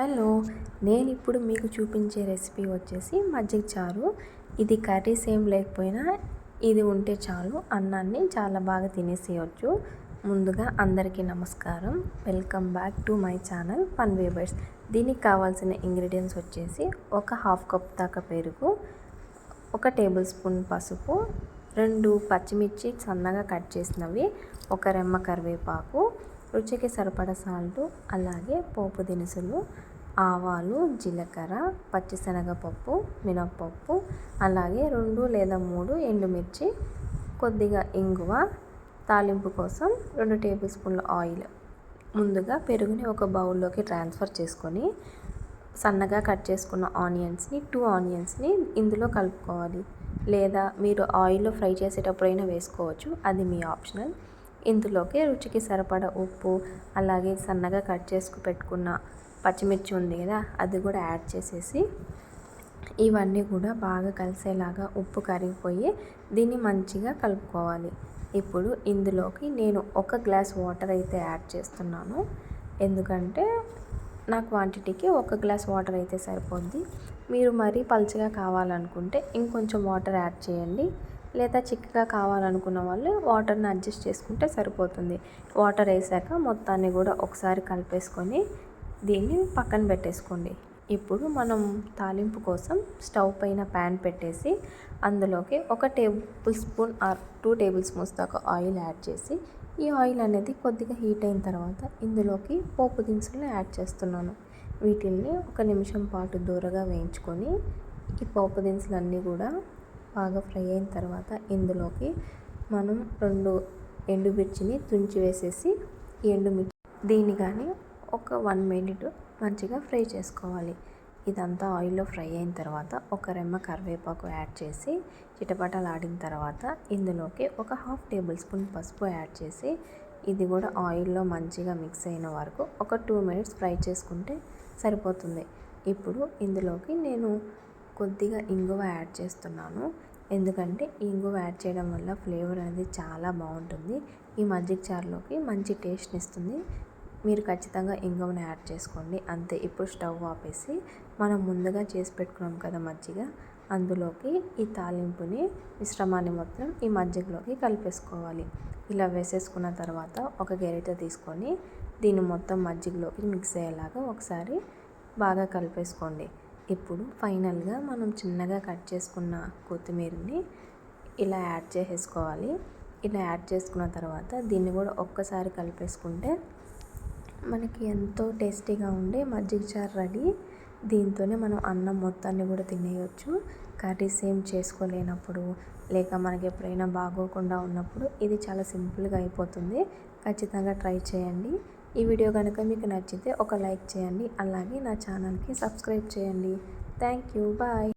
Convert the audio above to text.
Hello నేను ఇప్పుడు మీకు చూపించే రెసిపీ వచ్చేసి మజ్జిగ చారు. ఇది కర్రీస్ ఏం లేకపోయినా ఇది ఉంటే చాలు అన్నాన్ని చాలా బాగా తినేసేయచ్చు. ముందుగా అందరికీ నమస్కారం. Welcome back to my channel fun wavers. దీనికి కావాల్సిన ఇంగ్రీడియంట్స్ వచ్చేసి ఒక హాఫ్ కప్ దాకా పెరుగు ఒక టేబుల్ స్పూన్ పసుపు రెండు పచ్చిమిర్చి సన్నగా కట్ చేసినవి ఒక రెమ్మ కరివేపాకు రుచికి సరిపడ సాల్టు అలాగే పోపు దినుసులు ఆవాలు జీలకర్ర పచ్చిశనగపప్పు మినప్పప్పు అలాగే రెండు లేదా మూడు ఎండుమిర్చి కొద్దిగా ఇంగువ తాలింపు కోసం రెండు టేబుల్ స్పూన్ల ఆయిల్. ముందుగా పెరుగుని ఒక బౌల్లోకి ట్రాన్స్ఫర్ చేసుకొని సన్నగా కట్ చేసుకున్న ఆనియన్స్ని టూ ఆనియన్స్ని ఇందులో కలుపుకోవాలి. లేదా మీరు ఆయిల్లో ఫ్రై చేసేటప్పుడైనా వేసుకోవచ్చు అది మీ ఆప్షనల్. ఇందులోకి రుచికి సరిపడ ఉప్పు అలాగే సన్నగా కట్ చేసుకు పెట్టుకున్న పచ్చిమిర్చి ఉంది కదా అది కూడా యాడ్ చేసేసి ఇవన్నీ కూడా బాగా కలిసేలాగా ఉప్పు కరిగిపోయి దీన్ని మంచిగా కలుపుకోవాలి. ఇప్పుడు ఇందులోకి నేను ఒక గ్లాస్ వాటర్ అయితే యాడ్ చేస్తున్నాను. ఎందుకంటే నా క్వాంటిటీకి ఒక గ్లాస్ వాటర్ అయితే సరిపోద్ది. మీరు మరీ పలుచగా కావాలనుకుంటే ఇంకొంచెం వాటర్ యాడ్ చేయండి. లేదా చిక్కగా కావాలనుకున్న వాళ్ళు వాటర్ని అడ్జస్ట్ చేసుకుంటే సరిపోతుంది. వాటర్ వేసాక మొత్తాన్ని కూడా ఒకసారి కలిపేసుకొని దీన్ని పక్కన పెట్టేసుకోండి. ఇప్పుడు మనం తాలింపు కోసం స్టవ్ పైన ప్యాన్ పెట్టేసి అందులోకి ఒక tablespoon or two tablespoons దాకా ఆయిల్ యాడ్ చేసి ఈ ఆయిల్ అనేది కొద్దిగా హీట్ అయిన తర్వాత ఇందులోకి పోపు దినుసులు యాడ్ చేస్తున్నాను. వీటిల్ని ఒక నిమిషం పాటు దూరగా వేయించుకొని ఈ పోపు దినుసులు అన్నీ కూడా బాగా ఫ్రై అయిన తర్వాత ఇందులోకి మనం రెండు ఎండుమిర్చిని తుంచి వేసేసి ఈ ఎండుమిర్చి దీన్ని కానీ ఒక వన్ మినిట్ మంచిగా ఫ్రై చేసుకోవాలి. ఇదంతా ఆయిల్లో ఫ్రై అయిన తర్వాత ఒక రెమ్మ కరివేపాకు యాడ్ చేసి చిటపటలాడిన తర్వాత ఇందులోకి ఒక హాఫ్ టేబుల్ స్పూన్ పసుపు యాడ్ చేసి ఇది కూడా ఆయిల్లో మంచిగా మిక్స్ అయిన వరకు ఒక టూ మినిట్స్ ఫ్రై చేసుకుంటే సరిపోతుంది. ఇప్పుడు ఇందులోకి నేను కొద్దిగా ఇంగువ యాడ్ చేస్తున్నాను. ఎందుకంటే ఇంగువ యాడ్ చేయడం వల్ల ఫ్లేవర్ అనేది చాలా బాగుంటుంది. ఈ మజ్జిగ చారులోకి మంచి టేస్ట్ని ఇస్తుంది. మీరు ఖచ్చితంగా ఇంగువను యాడ్ చేసుకోండి. అంతే ఇప్పుడు స్టవ్ ఆపేసి మనం ముందుగా చేసి పెట్టుకున్నాం కదా మజ్జిగ. అందులోకి ఈ తాలింపుని మిశ్రమాన్ని మొత్తం ఈ మజ్జిగలోకి కలిపేసుకోవాలి. ఇలా వేసేసుకున్న తర్వాత ఒక గెరిట తీసుకొని దీన్ని మొత్తం మజ్జిగలోకి మిక్స్ అయ్యేలాగా ఒకసారి బాగా కలిపేసుకోండి. ఇప్పుడు ఫైనల్గా మనం చిన్నగా కట్ చేసుకున్న కొత్తిమీరని ఇలా యాడ్ చేసేసుకోవాలి. ఇలా యాడ్ చేసుకున్న తర్వాత దీన్ని కూడా ఒక్కసారి కలిపేసుకుంటే మనకి ఎంతో టేస్టీగా ఉండే మజ్జిగ చారు రెడీ. దీంతోనే మనం అన్నం మొత్తాన్ని కూడా తినేయచ్చు. కర్రీస్ ఏం చేసుకోలేనప్పుడు లేక మనకి ఎప్పుడైనా బాగోకుండా ఉన్నప్పుడు ఇది చాలా సింపుల్గా అయిపోతుంది. ఖచ్చితంగా ట్రై చేయండి. ఈ వీడియో కనుక మీకు నచ్చితే ఒక లైక్ చేయండి అలాగే నా ఛానల్కి సబ్స్క్రైబ్ చేయండి. Thank you bye.